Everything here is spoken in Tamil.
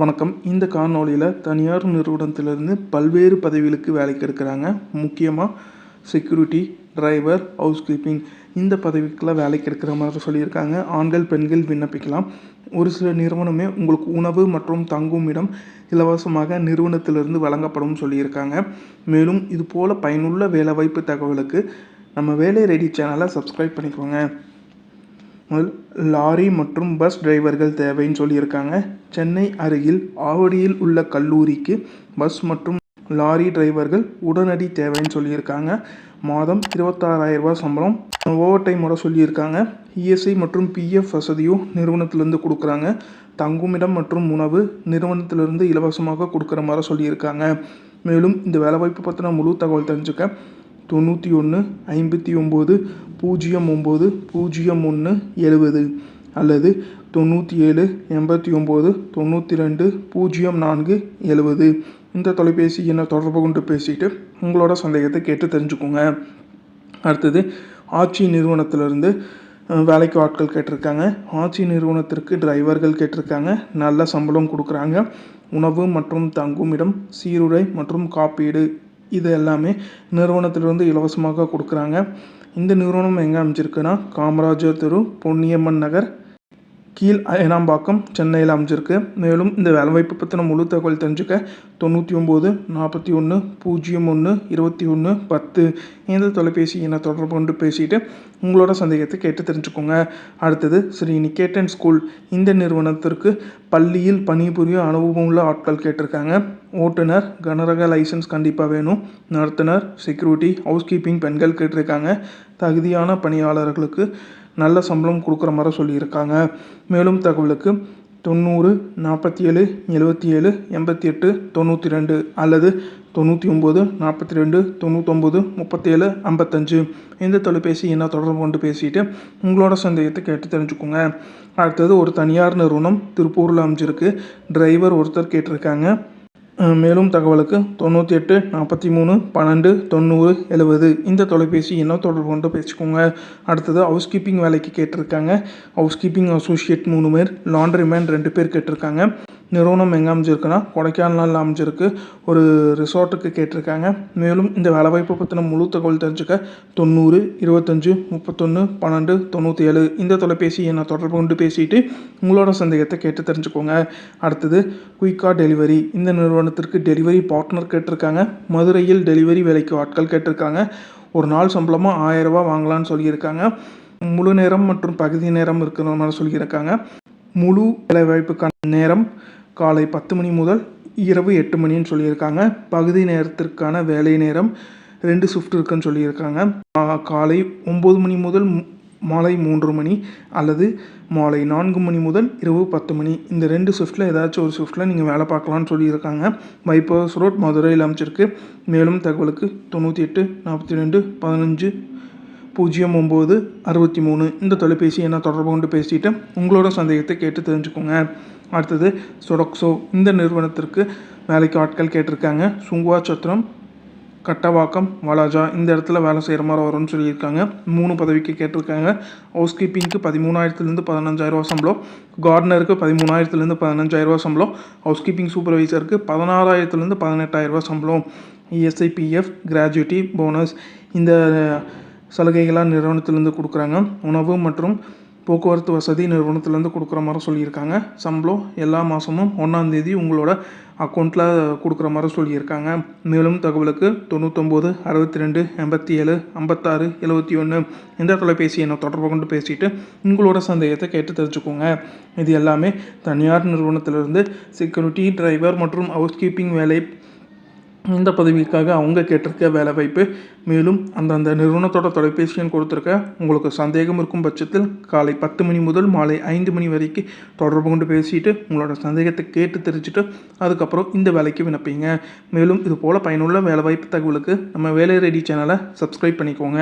வணக்கம். இந்த காணொளியில் தனியார் நிறுவனத்திலிருந்து பல்வேறு பதவிகளுக்கு வேலைக்கு எடுக்கிறாங்க முக்கியமாக செக்யூரிட்டி டிரைவர் ஹவுஸ் கீப்பிங் இந்த பதவிக்கெலாம் வேலைக்கு எடுக்கிற மாதிரி சொல்லியிருக்காங்க. ஆண்கள் பெண்கள் விண்ணப்பிக்கலாம். ஒரு சில நிறுவனமே உங்களுக்கு உணவு மற்றும் தங்கும் இடம் இலவசமாக நிறுவனத்திலிருந்து வழங்கப்படும் சொல்லியிருக்காங்க. மேலும் இது போல் பயனுள்ள வேலைவாய்ப்பு தகவலுக்கு நம்ம வேலை ரெடி சேனலை சப்ஸ்கிரைப் பண்ணிக்கோங்க. லாரி மற்றும் பஸ் டிரைவர்கள் தேவைன்னு சொல்லியிருக்காங்க. சென்னை அருகில் ஆவடியில் உள்ள கல்லூரிக்கு பஸ் மற்றும் லாரி டிரைவர்கள் உடனடி தேவைன்னு சொல்லியிருக்காங்க. மாதம் இருபத்தாறாயிரம் ரூபாய் சம்பளம். ஓவர் டைமோட சொல்லியிருக்காங்க. இஎஸ்ஐ மற்றும் பிஎஃப் வசதியும் நிறுவனத்திலேருந்து கொடுக்குறாங்க. தங்குமிடம் மற்றும் உணவு நிறுவனத்திலிருந்து இலவசமாக கொடுக்குற மாதிரி சொல்லியிருக்காங்க. மேலும் இந்த வேலைவாய்ப்பு பற்றின முழு தகவல் தெரிஞ்சுக்க தொண்ணூற்றி ஒன்று ஐம்பத்தி ஒம்பது பூஜ்ஜியம் ஒம்பது பூஜ்ஜியம் ஒன்று எழுபது அல்லது தொண்ணூற்றி ஏழு எண்பத்தி ஒம்பது தொண்ணூற்றி ரெண்டு பூஜ்ஜியம் நான்கு எழுபது இந்த தொலைபேசி எண்ணை தொடர்பு கொண்டு பேசிட்டு உங்களோட சந்தேகத்தை கேட்டு தெரிஞ்சுக்கோங்க. அடுத்தது ஆட்சி நிறுவனத்திலிருந்து வேலைக்கு ஆட்கள் கேட்டிருக்காங்க. ஆட்சி நிறுவனத்திற்கு டிரைவர்கள் கேட்டிருக்காங்க. நல்ல சம்பளம் கொடுக்குறாங்க. உணவு மற்றும் தங்குமிடம் சீருடை மற்றும் காப்பீடு இது எல்லாமே நிறுவனத்திலிருந்து இலவசமாக கொடுக்குறாங்க. இந்த நிறுவனம் எங்கே அமைஞ்சிருக்குன்னா காமராஜர் தெரு பொன்னியம்மன் நகர் கீழ் அயனாம்பாக்கம் சென்னையில் அமைஞ்சிருக்கு. மேலும் இந்த வேலைவாய்ப்பு பற்றின முழு தகவல் தெரிஞ்சுக்க தொண்ணூற்றி ஒம்பது நாற்பத்தி ஒன்று பூஜ்ஜியம் ஒன்று இருபத்தி ஒன்று பத்து இந்த தொலைபேசி எண்ணை தொடர்பு கொண்டு பேசிட்டு உங்களோட சந்தேகத்தை கேட்டு தெரிஞ்சுக்கோங்க. அடுத்தது ஸ்ரீ நிகேட்டன் ஸ்கூல் இந்த நிறுவனத்திற்கு பள்ளியில் பணிபுரிய அனுபவம் உள்ள ஆட்கள் கேட்டிருக்காங்க. ஓட்டுநர் கனரக லைசன்ஸ் கண்டிப்பாக வேணும். நடத்துனர் செக்யூரிட்டி ஹவுஸ் கீப்பிங் பெண்கள் கேட்டிருக்காங்க. தகுதியான பணியாளர்களுக்கு நல்ல சம்பளம் கொடுக்குற மாதிரி சொல்லியிருக்காங்க. மேலும் தகவலுக்கு தொண்ணூறு நாற்பத்தி ஏழு எழுபத்தி ஏழு எண்பத்தி எட்டு தொண்ணூற்றி ரெண்டு அல்லது தொண்ணூற்றி ஒம்பது நாற்பத்தி ரெண்டு தொண்ணூத்தொம்பது முப்பத்தேழு ஐம்பத்தஞ்சு. இந்த தொலைபேசி என்ன தொடர்பு கொண்டு பேசிட்டு உங்களோட சந்தேகத்தை கேட்டு தெரிஞ்சுக்கோங்க. அடுத்தது ஒரு தனியார் நிறுவனம் திருப்பூரில் அமைஞ்சிருக்கு. டிரைவர் ஒருத்தர் கேட்டிருக்காங்க. மேலும் தகவலுக்கு தொண்ணூற்றி எட்டு நாற்பத்தி மூணு பன்னெண்டு தொண்ணூறு எழுபது இந்த தொலைபேசி என்ன தொடர்பு கொண்டு பேசிக்கோங்க. அடுத்தது ஹவுஸ் கீப்பிங் வேலைக்கு கேட்டிருக்காங்க. ஹவுஸ் கீப்பிங் அசோசியேட் மூணு பேர் லாண்ட்ரி மேன் ரெண்டு பேர் கேட்டிருக்காங்க. நிறுவனம் எங்கே அமைஞ்சிருக்குன்னா கொடைக்கானலில் அமைஞ்சிருக்கு. ஒரு ரிசார்ட்டுக்கு கேட்டிருக்காங்க. மேலும் இந்த வேலைவாய்ப்பை பற்றின முழு தகவல் தெரிஞ்சுக்க தொண்ணூறு இருபத்தஞ்சு முப்பத்தொன்று பன்னெண்டு தொண்ணூற்றி ஏழு இந்த தொலைபேசி என்னை தொடர்பு கொண்டு பேசிட்டு உங்களோட சந்தேகத்தை கேட்டு தெரிஞ்சுக்கோங்க. அடுத்தது குயிக்கா டெலிவரி. இந்த நிறுவனத்திற்கு டெலிவரி பார்ட்னர் கேட்டிருக்காங்க. மதுரையில் டெலிவரி வேலைக்கு ஆட்கள் கேட்டிருக்காங்க. ஒரு நாள் சம்பளமாக ஆயிரம் வாங்கலாம்னு சொல்லியிருக்காங்க. முழு நேரம் மற்றும் பகுதி நேரம் இருக்கிற மாதிரி சொல்லியிருக்காங்க. முழு வேலைவாய்ப்புக்கான நேரம் காலை பத்து மணி முதல் இரவு எட்டு மணின்னு சொல்லியிருக்காங்க. பகுதி நேரத்திற்கான வேலை நேரம் ரெண்டு ஷிஃப்ட் இருக்குன்னு சொல்லியிருக்காங்க. காலை ஒம்பது மணி முதல் மு- மாலை மூன்று மணி அல்லது மாலை நான்கு மணி முதல் இரவு பத்து மணி. இந்த ரெண்டு ஷிஃப்ட்டில் ஏதாச்சும் ஒரு ஷிஃப்ட்டில் நீங்கள் வேலை பார்க்கலாம்னு சொல்லியிருக்காங்க. பைபாஸ் ரோட் மதுரையில் அமைச்சிருக்கு. மேலும் தகவலுக்கு தொண்ணூற்றி எட்டு நாற்பத்தி ரெண்டு பதினஞ்சு பூஜ்ஜியம் ஒம்பது அறுபத்தி மூணு. இந்த தொலைபேசி என்ன தொடர்பு கொண்டு பேசிட்டு உங்களோட சந்தேகத்தை கேட்டு தெரிஞ்சுக்கோங்க. அடுத்தது சொடக்ஸோ இந்த நிறுவனத்திற்கு வேலைக்கு ஆட்கள் கேட்டிருக்காங்க. சுங்குவா சத்திரம் கட்டவாக்கம் வாலாஜா இந்த இடத்துல வேலை செய்கிற மாதிரி வரும்னு சொல்லியிருக்காங்க. மூணு பதவிக்கு கேட்டிருக்காங்க. ஹவுஸ் கீப்பிங்க்கு பதிமூணாயிரத்துலேருந்து பதினஞ்சாயிரரூவா சம்பளம். கார்டனருக்கு பதிமூணாயிரத்துலேருந்து பதினஞ்சாயிரரூவா சம்பளம். ஹவுஸ் கீப்பிங் சூப்பர்வைசருக்கு பதினாறாயிரத்துலேருந்து பதினெட்டாயிரரூவா சம்பளம். இஎஸ்ஐபிஎஃப் கிராஜுவிட்டி போனஸ் இந்த சலுகைகளாக நிறுவனத்திலேருந்து கொடுக்குறாங்க. உணவு மற்றும் போக்குவரத்து வசதி நிறுவனத்திலேருந்து கொடுக்குற மாதிரி சொல்லியிருக்காங்க. சம்பளம் எல்லா மாதமும் ஒன்றாந்தேதி உங்களோட அக்கௌண்ட்டில் கொடுக்குற மாதிரி சொல்லியிருக்காங்க. மேலும் தகவலுக்கு தொண்ணூத்தொம்பது அறுபத்தி ரெண்டு எண்பத்தி ஏழு ஐம்பத்தாறு எழுபத்தி ஒன்று இந்த தொலைபேசி எண்ணை தொடர்பு கொண்டு பேசிட்டு உங்களோட சந்தேகத்தை கேட்டு தெரிஞ்சுக்கோங்க. இது எல்லாமே தனியார் நிறுவனத்திலிருந்து செக்யூரிட்டி டிரைவர் மற்றும் ஹவுஸ் கீப்பிங் வேலை இந்த பதவிக்காக அவங்க கேட்டிருக்க வேலை வாய்ப்பு மேலும் அந்தந்த நிறுவனத்தோட தொலைபேசி எண் கொடுத்துருக்க உங்களுக்கு சந்தேகம் இருக்கும் பட்சத்தில் காலை பத்து மணி முதல் மாலை ஐந்து மணி வரைக்கும் தொடர்பு கொண்டு பேசிட்டு உங்களோட சந்தேகத்தை கேட்டு தெரிஞ்சுட்டு அதுக்கப்புறம் இந்த வேலைக்கு விண்ணப்பிங்க. மேலும் இது போல் பயனுள்ள வேலை வாய்ப்பு தகவலுக்கு நம்ம வேலை ரெடி சேனலை சப்ஸ்கிரைப் பண்ணிக்கோங்க.